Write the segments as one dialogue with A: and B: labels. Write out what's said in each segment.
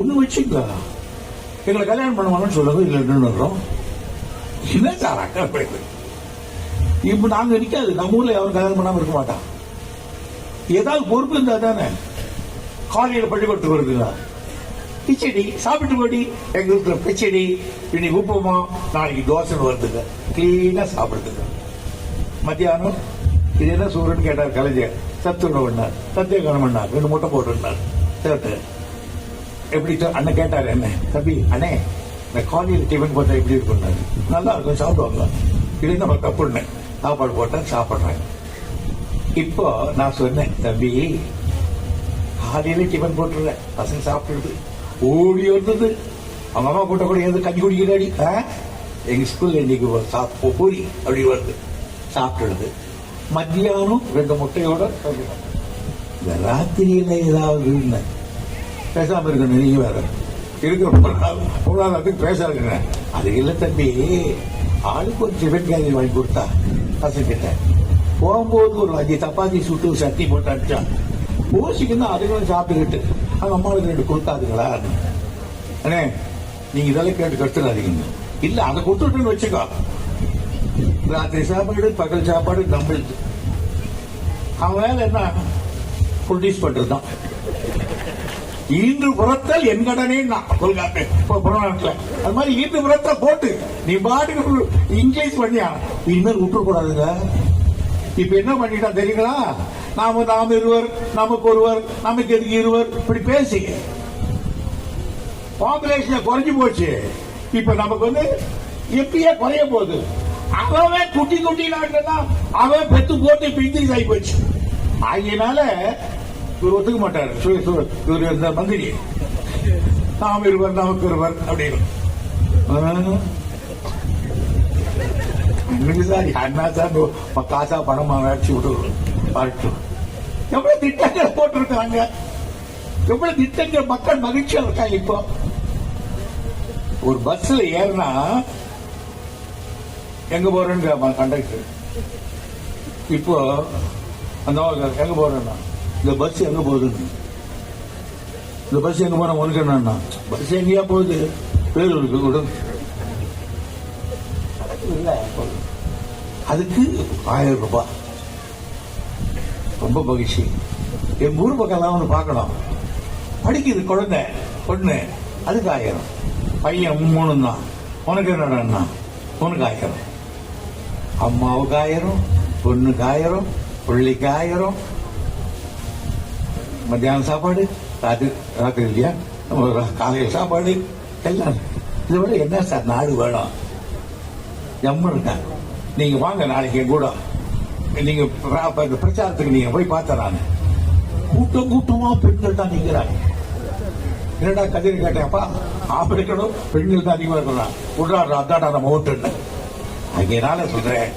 A: ஒன்றும் வச்சுக்கோ. எங்களை கல்யாணம் பண்ணுவாங்கன்னு சொல்லுங்க இல்லை நின்றுறோம் என்ன சார் அக்கா போயிடுது இப்ப நாங்க நிக்காது. நம்ம ஊரில் யாரும் கல்யாணம் பண்ணாமல் இருக்க மாட்டான். ஏதாவது பொறுப்பு இருந்தால் தானே. காலையில் பள்ளிக்கூடத்துக்கு வருதுங்களா? கிச்சடி சாப்பிட்டு போடி. எங்க வீட்டில் கிச்சடி இன்னைக்கு உப்புமா நாளைக்கு தோசைன்னு வருதுங்க. க்ளீனாக சாப்பிடுதுங்க. மத்தியானம் இது என்ன சூரன் கேட்டார் கலைஞர். சத்து சத்திய சத்தியகாரம் பண்ணார் ரெண்டு முட்டை போட்டுருந்தார். சேர்த்து எப்படி அண்ணன் கேட்டாரு என்ன தம்பி அண்ணே இந்த காலையில் டிஃபன் போட்டா எப்படி இருக்கும்னாரு. நல்லா இருக்கும் சாப்பிடுவாங்க. இல்லைன்னு நம்ம தப்புன்னு. சாப்பாடு போட்டா சாப்பிட்றேன் இப்போ நான் சொன்னேன் தம்பி காலையில டிஃபன் போட்டுறேன் பசங்க சாப்பிடுறது. ஓடி வந்தது. அவங்க அம்மா கூட்ட கூட எது கஞ்சி குடிக்கிறாடி? ஆ? எங்க ஸ்கூல்ல இன்னைக்கு ஒரு பூரி அப்படி வருது. சாப்பிடுறது. மத்தியானம் ரெண்டு முட்டையோட இந்த ராத்திரியில ஏதாவது இருந்தேன் பேசாம இருக்கணும் நீங்க வேற. இருக்கிற ரொம்ப நாள் ரொம்ப பேசாதுங்க. அது இல்ல தம்பி ஆளுக்கு ஒரு டிஃபன் கேரி வாங்கி கொடுத்தா பசங்கிட்ட போகும்போது ஒரு அஞ்சு சப்பாத்தி சுட்டு சட்டி போட்டு அடிச்சா ஓசிக்குன்னா அதுகளும் சாப்பிட்டுக்கிட்டு அவங்க அம்மாவுக்கு ரெண்டு கொடுத்தாதுங்களா? அண்ணே நீங்க இதெல்லாம் கேட்டு கட்டுறாதீங்க இல்ல அதை கொடுத்துட்டுன்னு வச்சுக்கோ. ராத்திரி சாப்பாடு பகல் சாப்பாடு நம்மளுக்கு அவன் வேலை என்ன? ப்ரொடியூஸ் பண்றது தான் ஈன்று புறத்தல் என் கடனே நான். கொள்காட்டு புறநாட்டுல அது மாதிரி ஈன்று புறத்தை போட்டு நீ பாட்டுக்கு இங்கிலீஷ் பண்ணியா? இனிமேல் விட்டுற கூடாதுங்க இப்ப என்ன பண்ணிட்டா தெரியுங்களா? நாம நாம் இருவர் நமக்கு ஒருவர் நமக்கு எதுக்கு இருவர்? இப்படி பேசி. பாப்புலேஷன் குறைஞ்சு போச்சு. இப்ப நமக்கு வந்து எப்படியே குறைய போகுது. அவன் குட்டி குட்டி நாட்டுனா அவன் பெத்து போட்டு இப்ப இங்கிலீஷ் ஆகி போச்சு. அதனால இவர் ஒத்துக்க மாட்டார். இவர் இந்த மந்திரி நாம் இருவர் நமக்கு இருவர் அப்படின்னு. சார் அண்ணா சார் காசா பணமா வேட்சி விட்டு வரட்டும். எவ்வளவு திட்டங்கள் போட்டிருக்காங்க. எவ்வளவு திட்டங்கள் மக்கள் மகிழ்ச்சியா இருக்காங்க இப்போ? ஒரு பஸ்ல ஏறினா எங்க போறேன்னு கண்டக்டர் இப்போ அந்த எங்க போறேன்னா? இந்த பஸ் எங்க போகுது? இந்த பஸ் எங்க போற உனக்கு என்னன்னா? பஸ் எங்கேயா போகுது? பேரூருக்கு கூட. அதுக்கு ஆயிரம் ரூபாய். ரொம்ப மகிழ்ச்சி. என் ஊர் பக்கம் ஒன்று பார்க்கணும். படிக்குது குழந்தை பொண்ணு. அதுக்கு ஆயிரம். பையன் மூணு தான். உனக்கு என்னடா உனக்கு ஆயிரம். அம்மாவுக்கு ஆயிரம் பொண்ணுக்கு ஆயிரம் பிள்ளைக்கு ஆயிரம் மத்தியானம் சாப்பாடு ராத்திரி ராத்திரி இல்லையா காலையில் சாப்பாடு எல்லாம். இதை விட என்ன சார் நாடு வேணும்? ஜம்மு இருக்கேன். நீங்க வாங்க நாளைக்கு என் கூட. நீங்க பிரச்சாரத்துக்கு நீங்க போய் பார்த்தேன் நான். கூட்டம் கூட்டமா பெண்கள் தான் நிற்கிறாங்க என்னடா கதிரி கேட்டேன்ப்பா? ஆப்பிரிக்கனும் பெண்கள் தான் அதிகமாக இருக்கிறான் விடுறாரு அதாடா நம்ம ஓட்டுன்னு. அதனால சொல்றேன்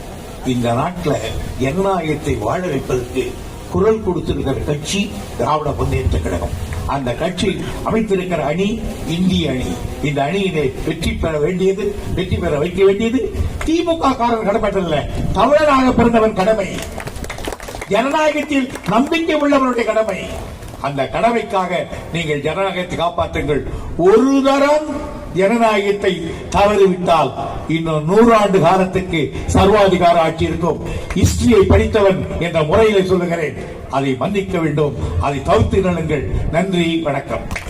A: இந்த நாட்டில் ஜனநாயகத்தை வாழ வைப்பதற்கு குரல் கொடுத்திருக்கிற கட்சி திராவிட முன்னேற்ற கழகம். அந்த கட்சி அமைத்திருக்கிற அணி இந்திய அணி. இந்த அணியினை வெற்றி பெற வேண்டியது வெற்றி பெற வைக்க வேண்டியது திமுக காரன் கடமையில்ல. தமிழனாக பிறந்தவன் கடமை. ஜனநாயகத்தில் நம்பிக்கை உள்ளவருடைய கடமை. அந்த கடமைக்காக நீங்கள் ஜனநாயகத்தை காப்பாற்றுங்கள். ஒரு தரம் ஜனநாயகத்தை தவறிவிட்டால் இன்னும் நூறாண்டு காலத்துக்கு சர்வாதிகார ஆட்சி இருக்கும். ஹிஸ்டரியை படித்தவன் என்ற முறையில் சொல்லுகிறேன். அதை மன்னிக்க வேண்டும். அதை தவிர்த்து நலுங்கள் நன்றி வணக்கம்.